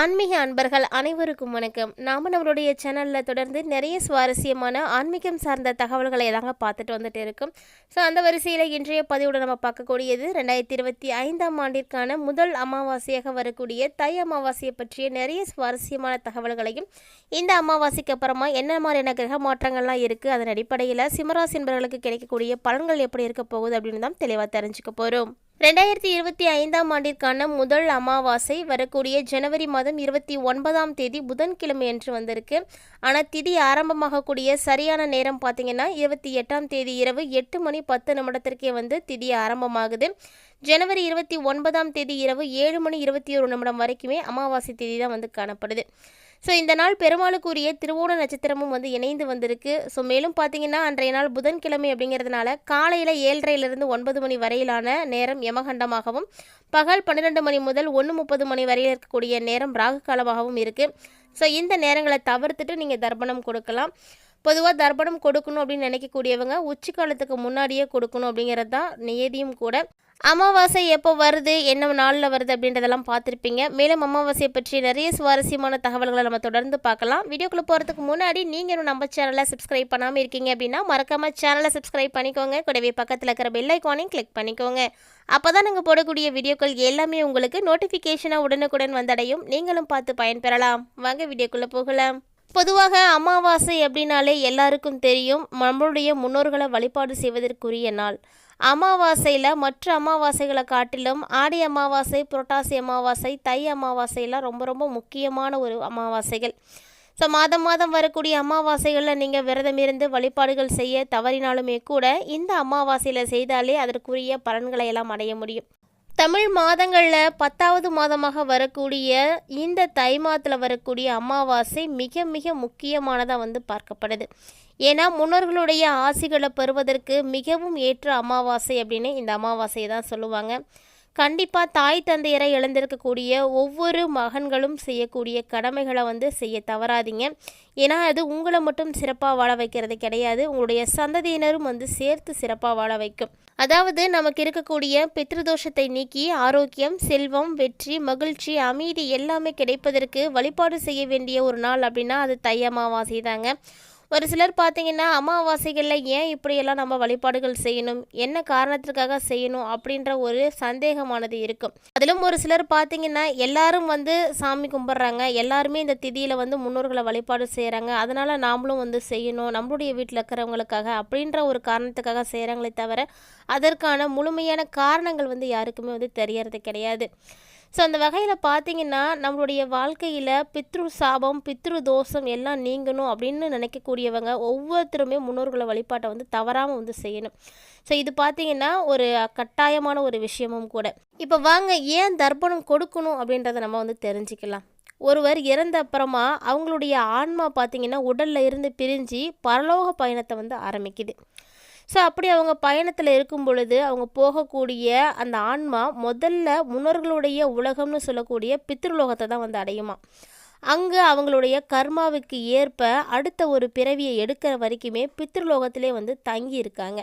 ஆன்மீக அன்பர்கள் அனைவருக்கும் வணக்கம். நாம் நம்மளுடைய சேனலில் தொடர்ந்து நிறைய சுவாரஸ்யமான ஆன்மீகம் சார்ந்த தகவல்களை தாங்க பார்த்துட்டு வந்துட்டு இருக்கோம். ஸோ அந்த வரிசையில் இன்றைய பதிவோடு நம்ம பார்க்கக்கூடியது ரெண்டாயிரத்தி இருபத்தி ஐந்தாம் ஆண்டிற்கான முதல் அமாவாசையாக வரக்கூடிய தை அமாவாசையை பற்றிய நிறைய சுவாரஸ்யமான தகவல்களையும் இந்த அமாவாசைக்கு அப்புறமா என்ன மாதிரியான கிரக மாற்றங்கள்லாம் இருக்குது அதன் அடிப்படையில் சிம்மராசி என்பவர்களுக்கு கிடைக்கக்கூடிய பலன்கள் எப்படி இருக்க போகுது அப்படின்னு தான் தெளிவாக தெரிஞ்சுக்க போகிறோம் ரெண்டாயிரத்தி இருபத்தி ஐந்தாம் ஆண்டிற்கான முதல் அமாவாசை வரக்கூடிய ஜனவரி மாதம் இருபத்தி ஒன்பதாம் தேதி புதன்கிழமை என்று வந்திருக்கு. ஆனால் திதி ஆரம்பமாகக்கூடிய சரியான நேரம் பார்த்தீங்கன்னா இருபத்தி எட்டாம் தேதி இரவு எட்டு மணி பத்து நிமிடத்திற்கே வந்து திதி ஆரம்பமாகுது. ஜனவரி இருபத்தி ஒன்பதாம் தேதி இரவு ஏழு மணி இருபத்தி ஒரு நிமிடம் வரைக்குமே அமாவாசை தேதி தான் வந்து காணப்படுது. ஸோ இந்த நாள் பெருமாளுக்குரிய திருவோண நட்சத்திரமும் வந்து இணைந்து வந்திருக்கு. ஸோ மேலும் பார்த்தீங்கன்னா அன்றைய நாள் புதன்கிழமை அப்படிங்கிறதுனால காலையில் ஏழரையிலிருந்து ஒன்பது மணி வரையிலான நேரம் யமகண்டமாகவும் பகல் பன்னிரெண்டு மணி முதல் ஒன்று முப்பது மணி வரையில் இருக்கக்கூடிய நேரம் ராகு காலமாகவும் இருக்குது ஸோ இந்த நேரங்களை தவிர்த்துட்டு நீங்கள் தர்ப்பணம் கொடுக்கலாம். பொதுவாக தர்ப்பணம் கொடுக்கணும் அப்படின்னு நினைக்கக்கூடியவங்க உச்சி காலத்துக்கு முன்னாடியே கொடுக்கணும் அப்படிங்கிறது தான் நியதியும் கூட. அமாவாசை எப்போ வருது என்ன நாளில் வருது அப்படின்றதெல்லாம் பார்த்துருப்பீங்க. மேலும் அமாவாசையை பற்றி நிறைய சுவாரஸ்யமான தகவல்களை நம்ம தொடர்ந்து பார்க்கலாம். வீடியோக்குள்ளே போகிறதுக்கு முன்னாடி நீங்கள் இன்னும் நம்ம சேனலை சப்ஸ்கிரைப் பண்ணாமல் இருக்கீங்க அப்படின்னா மறக்காமல் சேனலை சப்ஸ்கிரைப் பண்ணிக்கோங்க. கூடவே பக்கத்தில் இருக்கிற பெல் ஐக்கானையும் கிளிக் பண்ணிக்கோங்க. அப்போ தான் நாங்கள் போடக்கூடிய வீடியோக்கள் எல்லாமே உங்களுக்கு நோட்டிஃபிகேஷனாக உடனுக்குடன் வந்தடையும். நீங்களும் பார்த்து பயன்பெறலாம். வாங்க வீடியோக்குள்ளே போகலாம். பொதுவாக அமாவாசை அப்படின்னாலே எல்லாருக்கும் தெரியும். நம்மளுடைய முன்னோர்களை வழிபாடு செய்வதற்குரிய நாள். அமாவாசையில் மற்ற அமாவாசைகளை காட்டிலும் ஆடி அமாவாசை புரட்டாசி அமாவாசை தை அமாவாசையெல்லாம் ரொம்ப ரொம்ப முக்கியமான ஒரு அமாவாசைகள். ஸோ மாதம் மாதம் வரக்கூடிய அமாவாசைகளில் நீங்கள் விரதம் இருந்து வழிபாடுகள் செய்ய தவறினாலுமே கூட இந்த அமாவாசையில் செய்தாலே அதற்குரிய பலன்களை எல்லாம் அடைய முடியும். தமிழ் மாதங்களில் பத்தாவது மாதமாக வரக்கூடிய இந்த தை மாதத்தில் வரக்கூடிய அமாவாசை மிக மிக முக்கியமானதாக வந்து பார்க்கப்படுது. ஏன்னா முன்னோர்களுடைய ஆசிகளை பெறுவதற்கு மிகவும் ஏற்ற அமாவாசை அப்படின்னு இந்த அமாவாசையை தான் சொல்லுவாங்க. கண்டிப்பாக தாய் தந்தையரை இழந்திருக்கக்கூடிய ஒவ்வொரு மகன்களும் செய்யக்கூடிய கடமைகளை வந்து செய்ய தவறாதீங்க. ஏன்னா அது உங்களை மட்டும் சிறப்பாக வாழ வைக்கிறது கிடையாது. உங்களுடைய சந்ததியினரும் வந்து சேர்த்து சிறப்பாக வாழ வைக்கும். அதாவது நமக்கு இருக்கக்கூடிய பித்ருதோஷத்தை நீக்கி ஆரோக்கியம் செல்வம் வெற்றி மகிழ்ச்சி அமைதி எல்லாமே கிடைப்பதற்கு வழிபாடு செய்ய வேண்டிய ஒரு நாள் அப்படின்னா அது தை அமாவாசை தாங்க ஒரு சிலர் பார்த்தீங்கன்னா அமாவாசைகளில் ஏன் இப்படியெல்லாம் நம்ம வழிபாடுகள் செய்யணும்? என்ன காரணத்திற்காக செய்யணும்? அப்படின்ற ஒரு சந்தேகமானது இருக்கும். அதிலும் ஒரு சிலர் பார்த்தீங்கன்னா எல்லாரும் வந்து சாமி கும்பிட்றாங்க. எல்லாருமே இந்த திதியில் வந்து முன்னோர்களை வழிபாடு செய்கிறாங்க அதனால் நாமளும் வந்து செய்யணும். நம்மளுடைய வீட்டில் இருக்கிறவங்களுக்காக அப்படின்ற ஒரு காரணத்துக்காக செய்கிறாங்களே தவிர அதற்கான முழுமையான காரணங்கள் வந்து யாருக்குமே வந்து தெரியறது கிடையாது. ஸோ அந்த வகையில் பார்த்தீங்கன்னா நம்மளுடைய வாழ்க்கையில் பித்ரு சாபம் பித்ரு தோஷம் எல்லாம் நீங்கணும் அப்படின்னு நினைக்கக்கூடியவங்க ஒவ்வொருத்தருமே முன்னோர்களை வழிபாட்டை வந்து தவறாமல் வந்து செய்யணும். ஸோ இது பார்த்தீங்கன்னா ஒரு கட்டாயமான ஒரு விஷயமும் கூட. இப்போ வாங்க ஏன் தர்ப்பணம் கொடுக்கணும் அப்படின்றத நம்ம வந்து தெரிஞ்சுக்கலாம். ஒருவர் இறந்த அப்புறமா அவங்களுடைய ஆன்மா பார்த்தீங்கன்னா உடலில் இருந்து பிரிஞ்சு பரலோக பயணத்தை வந்து ஆரம்பிக்குது. ஸோ அப்படி அவங்க பயணத்தில் இருக்கும் பொழுது அவங்க போகக்கூடிய அந்த ஆன்மா முதல்ல முன்னோர்களுடைய உலகம்னு சொல்லக்கூடிய பித்ருலோகத்தை தான் வந்து அடையுமா? அங்கே அவங்களுடைய கர்மாவுக்கு ஏற்ப அடுத்த ஒரு பிறவியை எடுக்கிற வரைக்குமே பித்ருலோகத்திலே வந்து தங்கி இருக்காங்க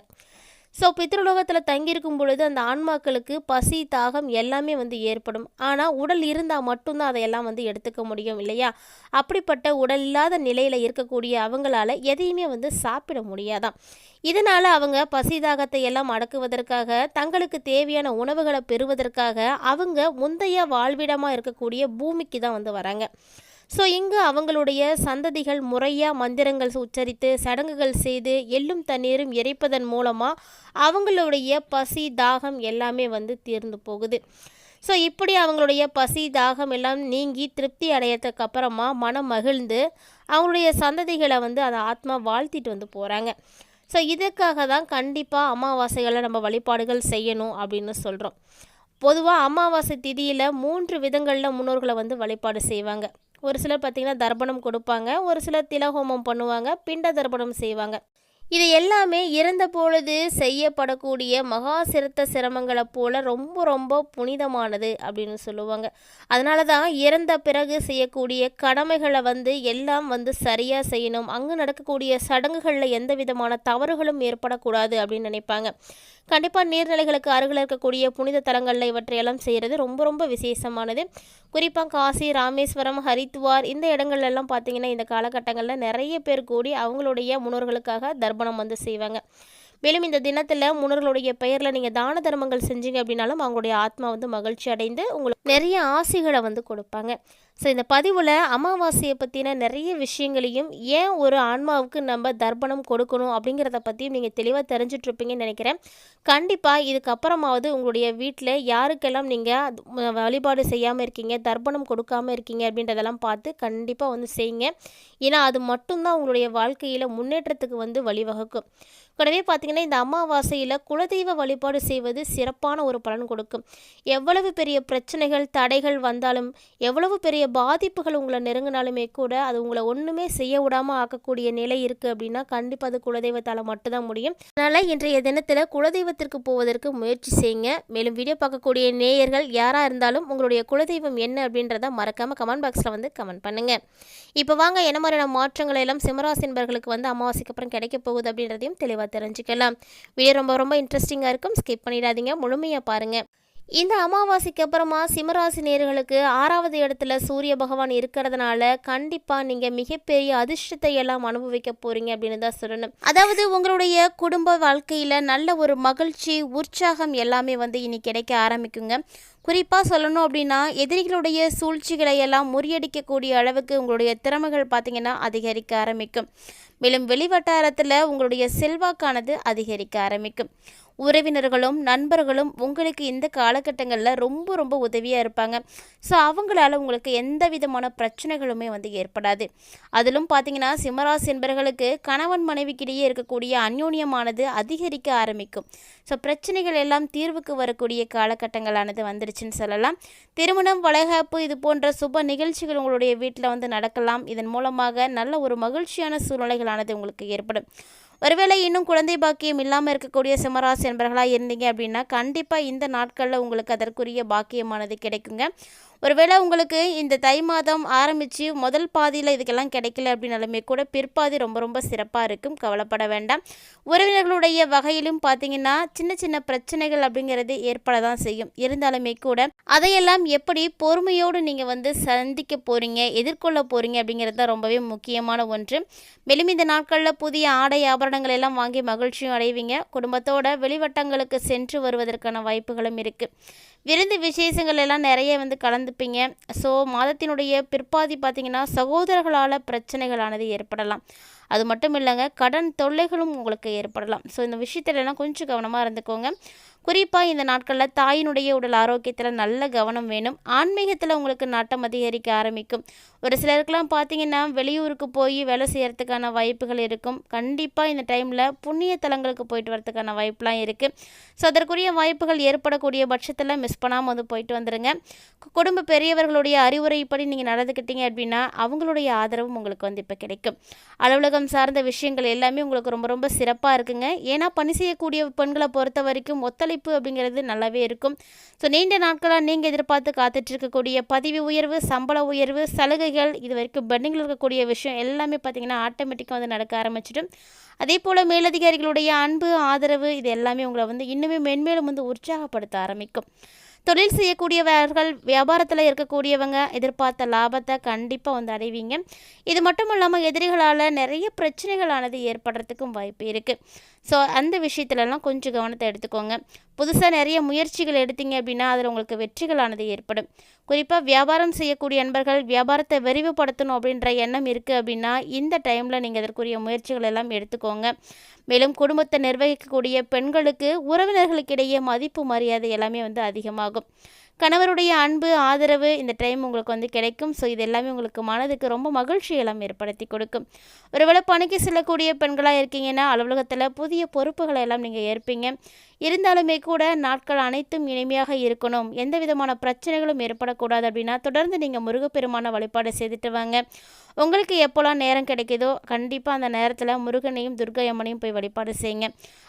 ஸோ பித்ருலோகத்தில் தங்கியிருக்கும் பொழுது அந்த ஆன்மாக்களுக்கு பசி தாகம் எல்லாமே வந்து ஏற்படும். ஆனால் உடல் இருந்தால் மட்டும்தான் அதையெல்லாம் வந்து எடுத்துக்க முடியும் இல்லையா? அப்படிப்பட்ட உடல் இல்லாத நிலையில் இருக்கக்கூடிய அவங்களால எதையுமே வந்து சாப்பிட முடியாதான். இதனால் அவங்க பசி தாகத்தை எல்லாம் அடக்குவதற்காக தங்களுக்கு தேவையான உணவுகளை பெறுவதற்காக அவங்க முந்தைய வாழ்விடமாக இருக்கக்கூடிய பூமிக்கு தான் வந்து வராங்க. ஸோ இங்கு அவங்களுடைய சந்ததிகள் முறையாக மந்திரங்கள் உச்சரித்து சடங்குகள் செய்து எள்ளும் தண்ணீரும் இறைப்பதன் மூலமாக அவங்களுடைய பசி தாகம் எல்லாமே வந்து தீர்ந்து போகுது. ஸோ இப்படி அவங்களுடைய பசி தாகம் எல்லாம் நீங்கி திருப்தி அடையறதுக்கு அப்புறமா மனம் மகிழ்ந்து அவங்களுடைய சந்ததிகளை வந்து அந்த ஆத்மா வாழ்த்திட்டு வந்து போகிறாங்க ஸோ இதுக்காக தான் கண்டிப்பாக அமாவாசைகளை நம்ம வழிபாடுகள் செய்யணும் அப்படின்னு சொல்கிறோம் பொதுவாக அமாவாசை திதியில் மூன்று விதங்களில் முன்னோர்களை வந்து வழிபாடு செய்வாங்க. ஒரு சிலர் பார்த்திங்கன்னா தர்ப்பணம் கொடுப்பாங்க ஒரு சிலர் திலஹோமம் பண்ணுவாங்க பிண்ட தர்ப்பணம் செய்வாங்க. இது எல்லாமே இறந்த பொழுது செய்யப்படக்கூடிய மகா சிரத்த சிரமங்களை போல ரொம்ப ரொம்ப புனிதமானது அப்படின்னு சொல்லுவாங்க. அதனால தான் இறந்த பிறகு செய்யக்கூடிய கடமைகளை வந்து எல்லாம் வந்து சரியாக செய்யணும். அங்கே நடக்கக்கூடிய சடங்குகளில் எந்த விதமான தவறுகளும் ஏற்படக்கூடாது அப்படின்னு நினைப்பாங்க. கண்டிப்பாக நீர்நிலைகளுக்கு அருகில் இருக்கக்கூடிய புனித தலங்களில் இவற்றையெல்லாம் செய்கிறது ரொம்ப ரொம்ப விசேஷமானது. குறிப்பாக காசி ராமேஸ்வரம் ஹரித்வார் இந்த இடங்கள்லாம் பார்த்திங்கன்னா இந்த காலகட்டங்களில் நிறைய பேர் கூடி அவங்களுடைய முன்னோர்களுக்காக தர்ப்பணம் வந்து செய்வாங்க. மேலும் இந்த தினத்தில் முன்னோர்களுடைய பெயரில் நீங்கள் தான தர்மங்கள் செஞ்சீங்க அப்படின்னாலும் அவங்களுடைய ஆத்மா வந்து மகிழ்ச்சி அடைந்து உங்களுக்கு நிறைய ஆசைகளை வந்து கொடுப்பாங்க. ஸோ இந்த பதிவில் அமாவாசையை பற்றின நிறைய விஷயங்களையும் ஏன் ஒரு ஆன்மாவுக்கு நம்ம தர்ப்பணம் கொடுக்கணும் அப்படிங்கிறத பற்றியும் நீங்கள் தெளிவாக தெரிஞ்சிட்ருப்பீங்கன்னு நினைக்கிறேன். கண்டிப்பாக இதுக்கப்புறமாவது உங்களுடைய வீட்டில் யாருக்கெல்லாம் நீங்கள் வழிபாடு செய்யாமல் இருக்கீங்க தர்ப்பணம் கொடுக்காமல் இருக்கீங்க அப்படின்றதெல்லாம் பார்த்து கண்டிப்பாக வந்து செய்யுங்க. ஏன்னா அது மட்டும்தான் உங்களுடைய வாழ்க்கையில் முன்னேற்றத்துக்கு வந்து வழிவகுக்கும். கூடவே பார்த்தீங்கன்னா இந்த அமாவாசையில் குலதெய்வ வழிபாடு செய்வது சிறப்பான ஒரு பலன் கொடுக்கும். எவ்வளவு பெரிய பிரச்சனைகள் தடைகள் வந்தாலும் எவ்வளவு பெரிய பாதிப்புகள் உங்களை நெருங்கினாலுமே கூட அது உங்களை ஒன்றுமே செய்ய விடாமல் ஆக்கக்கூடிய நிலை இருக்குது அப்படின்னா கண்டிப்பாக அது குலதெய்வத்தால் மட்டும்தான் முடியும். அதனால் இன்றைய தினத்தில் குலதெய்வத்திற்கு போவதற்கு முயற்சி செய்யுங்க. மேலும் வீடியோ பார்க்கக்கூடிய நேயர்கள் யாராக இருந்தாலும் உங்களுடைய குலதெய்வம் என்ன அப்படின்றத மறக்காமல் கமெண்ட் பாக்ஸில் வந்து கமெண்ட் பண்ணுங்கள் இப்போ வாங்க என்ன மாதிரியான மாற்றங்கள் எல்லாம் சிம்மராசி என்பர்களுக்கு வந்து அமாவாசைக்கு அப்புறம் கிடைக்க போகுது அப்படின்றதையும் தெளிவாக தெரிஞ்சுக்கலாம். வீடியோ ரொம்ப ரொம்ப இன்ட்ரெஸ்டிங்காக இருக்கும். ஸ்கிப் பண்ணிடாதீங்க. முழுமையாக பாருங்கள் இந்த அமாவாசைக்கு அப்புறமா சிம்மராசி நேர்களுக்கு ஆறாவது இடத்துல சூரிய பகவான் இருக்கிறதுனால கண்டிப்பாக நீங்கள் மிகப்பெரிய அதிர்ஷ்டத்தை எல்லாம் அனுபவிக்க போகிறீங்க அப்படின்னு தான் சொல்லணும். அதாவது உங்களுடைய குடும்ப வாழ்க்கையில் நல்ல ஒரு மகிழ்ச்சி உற்சாகம் எல்லாமே வந்து இனி கிடைக்க ஆரம்பிக்குங்க. குறிப்பாக சொல்லணும் அப்படின்னா எதிரிகளுடைய சூழ்ச்சிகளை எல்லாம் முறியடிக்கக்கூடிய அளவுக்கு உங்களுடைய திறமைகள் பார்த்திங்கன்னா அதிகரிக்க ஆரம்பிக்கும். மேலும் வெளிவட்டாரத்தில் உங்களுடைய செல்வாக்கானது அதிகரிக்க ஆரம்பிக்கும். உறவினர்களும் நண்பர்களும் உங்களுக்கு இந்த காலகட்டங்களில் ரொம்ப ரொம்ப உதவியாக இருப்பாங்க. ஸோ அவங்களால உங்களுக்கு எந்த விதமான பிரச்சனைகளுமே வந்து ஏற்படாது. அதிலும் பார்த்தீங்கன்னா சிம்மராசி என்பர்களுக்கு கணவன் மனைவிக்கிடையே இருக்கக்கூடிய அந்யோன்யமானது அதிகரிக்க ஆரம்பிக்கும். ஸோ பிரச்சனைகள் எல்லாம் தீர்வுக்கு வரக்கூடிய காலகட்டங்களானது வந்துருச்சுன்னு சொல்லலாம். திருமணம் வளைகாப்பு இது போன்ற சுப நிகழ்ச்சிகள் உங்களுடைய வீட்டில் வந்து நடக்கலாம். இதன் மூலமாக நல்ல ஒரு மகிழ்ச்சியான சூழ்நிலைகளானது உங்களுக்கு ஏற்படும். ஒருவேளை இன்னும் குழந்தை பாக்கியம் இல்லாமல் இருக்கக்கூடிய சிம்மராசி என்பர்களாக இருந்தீங்க அப்படின்னா கண்டிப்பாக இந்த நாட்களில் உங்களுக்கு அதற்குரிய பாக்கியமானது கிடைக்குங்க. ஒருவேளை உங்களுக்கு இந்த தை மாதம் ஆரம்பித்து முதல் பாதியில் இதுக்கெல்லாம் கிடைக்கல அப்படின்னாலுமே கூட பிற்பாதி ரொம்ப ரொம்ப சிறப்பாக இருக்கும். கவலைப்பட வேண்டாம். உறவினர்களுடைய வகையிலும் பார்த்தீங்கன்னா சின்ன சின்ன பிரச்சனைகள் அப்படிங்கிறது ஏற்பட தான் செய்யும். இருந்தாலுமே கூட அதையெல்லாம் எப்படி பொறுமையோடு நீங்கள் வந்து சந்திக்க போகிறீங்க எதிர்கொள்ள போகிறீங்க அப்படிங்கிறது தான் ரொம்பவே முக்கியமான ஒன்று. மேலும் இந்த நாட்களில் புதிய ஆடை ஆபரணங்கள் எல்லாம் வாங்கி மகிழ்ச்சியும் அடைவீங்க. குடும்பத்தோட வெளிவட்டங்களுக்கு சென்று வருவதற்கான வாய்ப்புகளும் இருக்குது விருந்து விசேஷங்கள் எல்லாம் நிறைய வந்து கலந்துப்பீங்க. ஸோ மாதத்தினுடைய பிற்பாதி பார்த்திங்கன்னா சகோதரர்களால் பிரச்சனைகளானது ஏற்படலாம். அது மட்டும் இல்லைங்க கடன் தொல்லைகளும் உங்களுக்கு ஏற்படலாம். ஸோ இந்த விஷயத்துலலாம் கொஞ்சம் கவனமாக இருந்துக்கோங்க. குறிப்பாக இந்த நாட்களில் தாயினுடைய உடல் ஆரோக்கியத்தில் நல்ல கவனம் வேணும். ஆன்மீகத்தில் உங்களுக்கு நாட்டம் அதிகரிக்க ஆரம்பிக்கும். ஒரு சிலருக்கெல்லாம் பார்த்தீங்கன்னா வெளியூருக்கு போய் வேலை செய்கிறதுக்கான வாய்ப்புகள் இருக்கும். கண்டிப்பாக இந்த டைமில் புண்ணிய தலங்களுக்கு போயிட்டு வரதுக்கான வாய்ப்புலாம் இருக்குது ஸோ அதற்குரிய வாய்ப்புகள் ஏற்படக்கூடிய பட்சத்தில் மிஸ் பண்ணாமல் வந்து போயிட்டு வந்துடுங்க குடும்ப பெரியவர்களுடைய அறிவுரைப்படி நீங்கள் நடந்துக்கிட்டீங்க அப்படின்னா அவங்களுடைய ஆதரவும் உங்களுக்கு வந்து இப்போ கிடைக்கும். அலுவலகம் சார்ந்த விஷயங்கள் எல்லாமே உங்களுக்கு ரொம்ப ரொம்ப சிறப்பாக இருக்குங்க. ஏன்னா பணி செய்யக்கூடிய பெண்களை பொறுத்த வரைக்கும் ஒத்துழைப்பு அப்படிங்கிறது நல்லாவே இருக்கும். ஸோ நீண்ட நாட்களாக நீங்கள் எதிர்பார்த்து காத்துட்டு இருக்கக்கூடிய பதவி உயர்வு சம்பள உயர்வு சலுகைகள் இது வரைக்கும் பெண்டிங்கில் இருக்கக்கூடிய விஷயம் எல்லாமே பார்த்திங்கன்னா ஆட்டோமேட்டிக்காக வந்து நடக்க ஆரம்பிச்சிடும். அதே போல் மேலதிகாரிகளுடைய அன்பு ஆதரவு இது எல்லாமே உங்களை வந்து இன்னுமே மென்மேலும் வந்து உற்சாகப்படுத்த ஆரம்பிக்கும். தொழில் செய்யக்கூடியவர்கள் வியாபாரத்தில் இருக்கக்கூடியவங்க எதிர்பார்த்த லாபத்தை கண்டிப்பாக வந்து அடைவீங்க. இது மட்டும் இல்லாமல் எதிரிகளால் நிறைய பிரச்சனைகளானது ஏற்படுறதுக்கும் வாய்ப்பு இருக்குது ஸோ அந்த விஷயத்துலலாம் கொஞ்சம் கவனத்தை எடுத்துக்கோங்க. புதுசாக நிறைய முயற்சிகள் எடுத்தீங்க அப்படின்னா அதில் உங்களுக்கு வெற்றிகளானது ஏற்படும். குறிப்பாக வியாபாரம் செய்யக்கூடிய நண்பர்கள் வியாபாரத்தை விரிவுபடுத்தணும் அப்படின்ற எண்ணம் இருக்குது அப்படின்னா இந்த டைமில் நீங்கள் அதற்குரிய முயற்சிகள் எல்லாம் எடுத்துக்கோங்க. மேலும் குடும்பத்தை நிர்வகிக்கக்கூடிய பெண்களுக்கு உறவினர்களுக்கிடையே மதிப்பு மரியாதை எல்லாமே வந்து அதிகமாகும். கணவருடைய அன்பு ஆதரவு இந்த டைம் உங்களுக்கு வந்து கிடைக்கும். ஸோ இது எல்லாமே உங்களுக்கு மனதுக்கு ரொம்ப மகிழ்ச்சி எல்லாம் ஏற்படுத்தி கொடுக்கும். ஒருவேளை பணிக்கு செல்லக்கூடிய பெண்களாக இருக்கீங்கன்னா அலுவலகத்தில் புதிய பொறுப்புகளை எல்லாம் நீங்கள் ஏற்பீங்க. இருந்தாலுமே கூட நாட்கள் அனைத்தும் இனிமையாக இருக்கணும். எந்த விதமான பிரச்சனைகளும் ஏற்படக்கூடாது அப்படின்னா தொடர்ந்து நீங்கள் முருகப்பெருமான வழிபாடு செய்துட்டு வாங்க. உங்களுக்கு எப்போல்லாம் நேரம் கிடைக்குதோ கண்டிப்பாக அந்த நேரத்தில் முருகனையும் துர்கையம்மனையும் போய் வழிபாடு செய்யுங்க.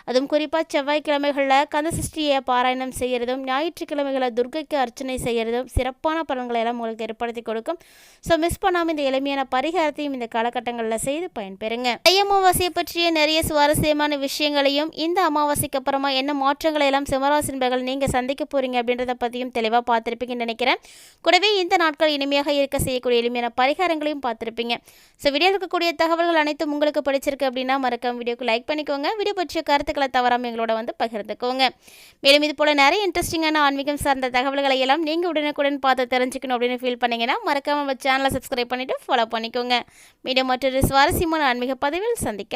அதுவும் குறிப்பாக செவ்வாய்க்கிழமைகளில் கந்தசஷ்டியை பாராயணம் செய்கிறதும் ஞாயிற்றுக்கிழமைகளில் துர்கைக்கு அர்ச்சனை செய்கிறதும் சிறப்பான பலன்களை எல்லாம் உங்களுக்கு ஏற்படுத்தி கொடுக்கும். ஸோ மிஸ் பண்ணாமல் இந்த எளிமையான பரிகாரத்தையும் இந்த காலகட்டங்களில் செய்து பயன்பெறுங்க. தை அமாவாசையை பற்றிய நிறைய சுவாரஸ்யமான விஷயங்களையும் இந்த அமாவாசைக்கு அப்புறமா என்ன மாற்றங்களை எல்லாம் சிம்மராசின்பர்கள் நீங்கள் சந்திக்க போகிறீங்க அப்படின்றத பற்றியும் தெளிவாக பார்த்துருப்பீங்கன்னு நினைக்கிறேன். கூடவே இந்த நாட்கள் இனிமையாக இருக்க செய்யக்கூடிய எளிமையான பரிகாரங்களையும் பார்த்துருப்பீங்க. ஸோ வீடியோ இருக்கக்கூடிய தகவல்கள் அனைத்தும் உங்களுக்கு பிடிச்சிருக்கு அப்படின்னா மறக்காம வீடியோக்கு லைக் பண்ணிக்கோங்க. வீடியோ பற்றிய கருத்துக்களை தவறாமல் எங்களோட வந்து பகிர்ந்துக்கோங்க. மேலும் இது போல் நிறைய இன்ட்ரெஸ்டிங்கான ஆன்மீகம் சார்ந்த தகவல்கள் எல்லாம் நீங்கள் உடனுக்குடன் பார்த்து தெரிஞ்சுக்கணும் அப்படின்னு ஃபீல் பண்ணீங்கன்னா மறக்காம நம்ம சேனலை சப்ஸ்கிரைப் பண்ணிவிட்டு ஃபாலோ பண்ணிக்கோங்க. மீண்டும் மற்றொரு சுவாரஸ்யமான ஆன்மீக பதிவில் சந்திக்க